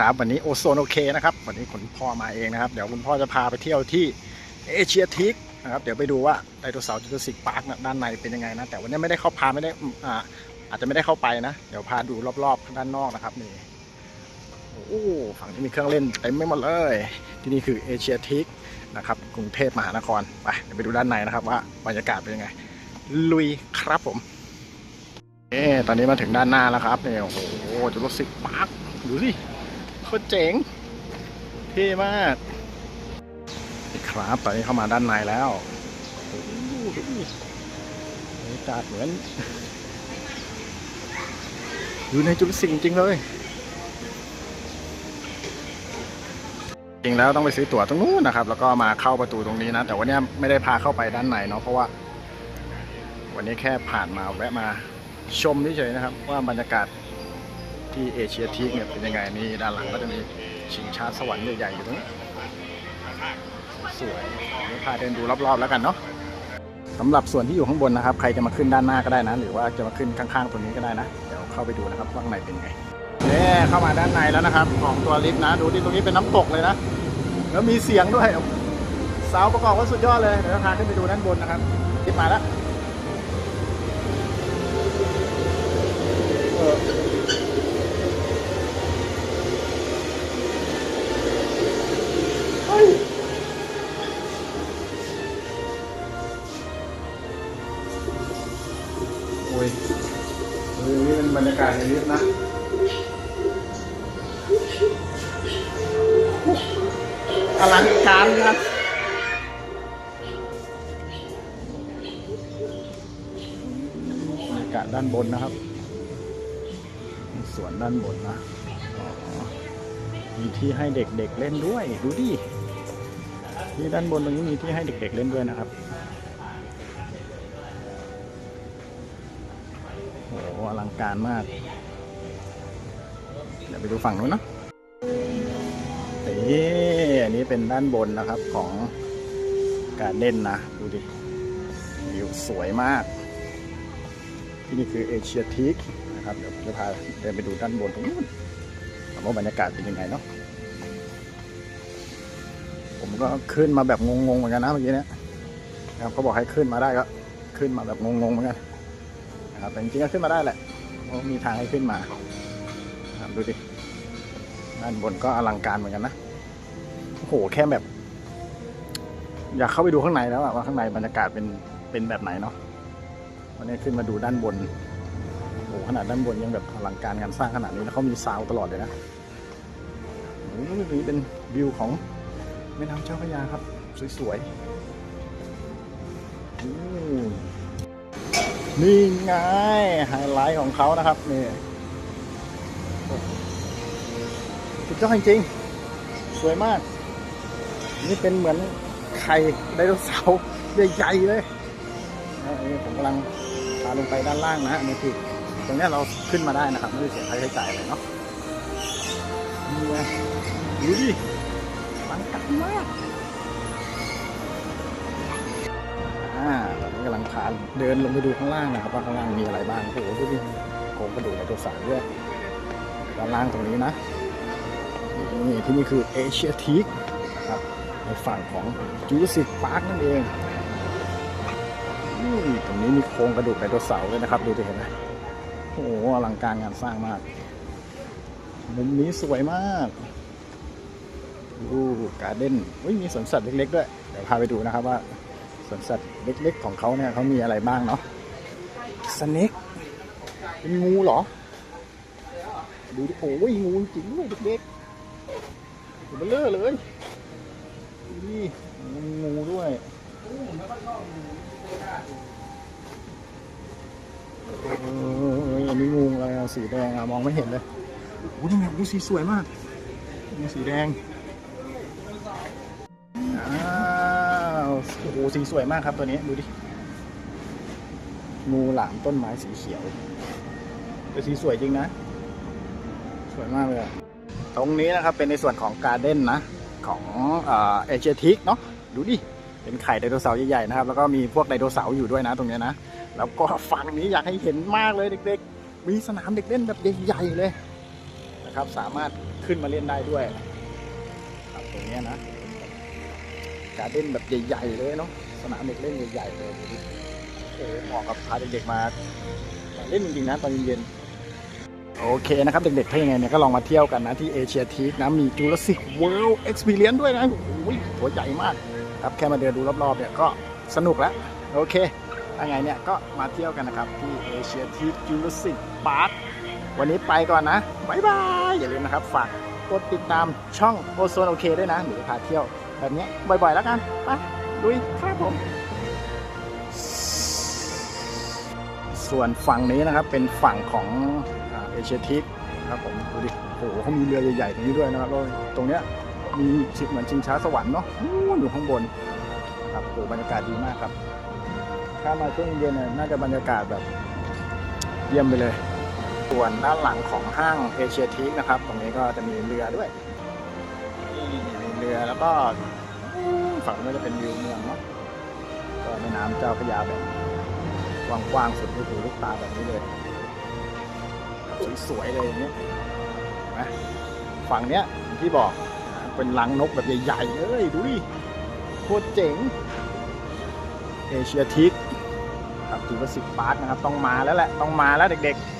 ครับวันนี้โอโซนโอเคนะครับวันนี้คุณพ่อมาเองนะครับ เดี๋ยวคุณพ่อจะพาไปเที่ยวที่เอเชียทิกนะครับเดี๋ยวไปดูว่าไดโนเสาร์จูราสสิกพาร์คด้านในเป็นยังไงนะแต่วันนี้ไม่ได้เข้าพาไม่ได้อ่าอาจจะไม่ได้เข้าไปนะ เดี๋ยวพาดูรอบๆด้านนอกนะครับนี่โอ้ฝั่งที่มีเครื่องเล่นเต็มไม่หมดเลย ที่นี่คือเอเชียทิกนะครับกรุงเทพมหานครไปเดี๋ยวไปดูด้านในนะครับว่าบรรยากาศเป็นยังไง ลุยครับผมเอ๊ตอนนี้มาถึงด้านหน้าแล้วครับเนี่ยโอ้โหจูราสสิกพาร์คดูสิ คตรเจ๋งเท่มากครับตอนนี้เข้ามาด้านในแล้วโอ้โหดูดิบรรยากาศเหมือน อยู่ในจุลศิลป์จริงเลย จริงแล้วต้องไปซื้อตั๋วตรงนู้นนะครับ แล้วก็มาเข้าประตูตรงนี้นะ แต่วันนี้ไม่ได้พาเข้าไปด้านในเนาะเพราะว่า วันนี้แค่ผ่านมาแวะมาชมเฉยๆนะครับ ว่าบรรยากาศ ที่เอเชียทีเนี่ยเป็นยังไงนี่ด้านหลังก็จะมีชิงช้าสวรรค์ใหญ่ๆอยู่ตรงนี้สวยเดี๋ยวพาเดินดูรอบๆแล้วกันเนาะสำหรับส่วนที่อยู่ข้างบนนะครับ ใครจะมาขึ้นด้านหน้าก็ได้นะ หรือว่าจะมาขึ้นข้างๆตรงนี้ก็ได้นะ เดี๋ยวเข้าไปดูนะครับว่าข้างในเป็นยังไงเนี่ยเข้ามาด้านในแล้วนะครับ ของตัวลิฟต์นะ ดูที่ตรงนี้เป็นน้ำตกเลยนะ แล้วมีเสียงด้วยเสาประกอบก็สุดยอดเลย เดี๋ยวพาขึ้นไปดูด้านบนนะครับลิฟต์มาแล้ว เฮ้ย โอ้ยเฮ้ยนี่เป็นบรรยากาศในลิฟต์นะ อลังการนะบรรยากาศด้านบนนะครับ สวนด้านบนนะมีที่ให้เด็กๆเล่นด้วย ดูดิ ที่ด้านบนตรงนี้มีที่ให้เด็กๆเล่นด้วยนะครับโอ้โหอลังการมาก เดี๋ยวไปดูฝั่งนู้นเนอะนี่อันนี้เป็นด้านบนนะครับของการเล่นนะ ดูดิวิวสวยมาก ที่นี่คือเอเชียทีกนะครับ เดี๋ยวผมจะพาเดินไปดูด้านบนตรงนู้นว่าบรรยากาศเป็นยังไงเนาะ ผมก็ขึ้นมาแบบงงๆเหมือนกันนะเมื่อกี้เนี้ยนะครับเขาบอกให้ขึ้นมาได้ก็ขึ้นมาแบบงงๆเหมือนกันนะครับแต่จริงๆก็ขึ้นมาได้แหละเพราะมีทางให้ขึ้นมาครับดูดิด้านบนก็อลังการเหมือนกันนะโอ้โหแค่แบบ อยากเข้าไปดูข้างในแล้วอะว่าข้างในบรรยากาศเป็นเป็นแบบไหนเนาะวันนี้ขึ้นมาดูด้านบนโอ้โหขนาดด้านบนยังแบบอลังการงานสร้างขนาดนี้แล้วเขามีซาวตลอดเลยนะโอ้โหนี่เป็นวิวของ ม่น้ำเจ้าพระยาครับ สวยๆนี่ไงไฮไลท์ของเขานะครับนี่สุดยอดจริงๆสวยมาก นี่เป็นเหมือนไข่ไดโนเสาร์ใหญ่ๆเลยนี่ผมกำลังพาลงไปด้านล่างนะฮะนี่คือตรงนี้เราขึ้นมาได้นะครับ ไม่ได้เสียค่าใช้จ่ายอะไรเนาะนี่ไงดูดิ ลังกันมากอ่ากำลังพาเดินลงไปดูข้างล่างนะครับว่าข้างล่างมีอะไรบ้างโอ้โหดูดิโครงกระดูกในตัวสารด้วยด้านล่างตรงนี้นะนี่ที่นี่คือเอเชียทีกนะครับในฝั่งของจูสิกพาร์คนั่นเองนี่ตรงนี้มีโครงกระดูกไดโนเสาร์เลยนะครับ ดูดิเห็นไหมโอ้โหอลังการงานสร้างมาก มุมนี้สวยมาก ดูการเด้นเฮ้ยมีสวนสัตว์เล็กๆด้วย เดี๋ยวพาไปดูนะครับว่าสวนสัตว์เล็กๆของเขาเนี่ยเขามีอะไรบ้างเนาะสเน็กเป็นงูเหรอ ดูดิโอ้ยงูจริงด้วยเด็กๆตัวเบลอเลยดูดิมีงูด้วยเอออันนี้งูอะไรสีแดงอะมองไม่เห็นเลยโอ้ยนี่งูสีสวยมากงูสีแดง โอ้โหสีสวยมากครับตัวนี้ดูดิ งูหลามต้นไม้สีเขียวแต่สีสวยจริงนะ สวยมากเลย ตรงนี้นะครับเป็นในส่วนของการ์เด้นนะ ของเอเชียทิกเนาะดูดิ เป็นไข่ไดโนเสาร์ใหญ่ๆนะครับ แล้วก็มีพวกไดโนเสาร์อยู่ด้วยนะตรงนี้นะ แล้วก็ฝั่งนี้อยากให้เห็นมากเลยเด็กๆ มีสนามเด็กเล่นแบบใหญ่ๆเลยนะครับ สามารถขึ้นมาเล่นได้ด้วยครับตรงนี้นะ การเล่นแบบใหญ่ๆเลยเนาะสนามเด็กเล่นใหญ่ๆเลยโอ้เหมาะกับพาเด็กๆมาเล่นจริงๆนะตอนเย็นๆโอเคนะครับ เด็กๆถ้ายังไงเนี่ยก็ลองมาเที่ยวกันนะที่เอเชียทีกนะ มีจูราสสิกเวิลด์เอ็กซ์เพรียนด้วยนะโอ้ยตัวใหญ่มากครับแค่มาเดินดูรอบๆเนี่ยก็สนุกแล้ว โอเคถ้าไงเนี่ยก็มาเที่ยวกันนะครับ ที่เอเชียทีจูราสสิกพาร์ควันนี้ไปก่อนนะ บ๊ายบาย อย่าลืมนะครับ ฝากกดติดตามช่องโอโซนโอเคด้วยนะหนูจะพาเที่ยว แบบนี้บ่อยๆแล้วกันไปลุยครับผม ส่วนฝั่งนี้นะครับเป็นฝั่งของเอเชียทิกครับผมดูดิโอ้โหเขามีเรือใหญ่ๆตรงนี้ด้วยนะครับแล้วตรงเนี้ยมีชิเหมือนชิงช้าสวรรค์เนาะอยู่ข้างบนครับโอ้บรรยากาศดีมากครับ ถ้ามาช่วงเย็นๆน่าจะบรรยากาศแบบเยี่ยมไปเลย ส่วนด้านหลังของห้างเอเชียทีกนะครับ ตรงนี้ก็จะมีเรือด้วย แล้วก็ฝั่งนู้นจะเป็นวิวเมืองเนาะก็แม่น้ำเจ้าพระยาแบบกว้างๆสุดลูกหูลูกตาแบบนี้เลยแบบสวยๆเลยอย่างนี้เห็นไหมฝั่งเนี้ยที่บอกเป็นรังนกแบบใหญ่ๆเลยดูดิโคตรเจ๋งเอเชียทีกครับจูราสสิกพาร์คนะครับต้องมาแล้วแหละต้องมาแล้วเด็กๆ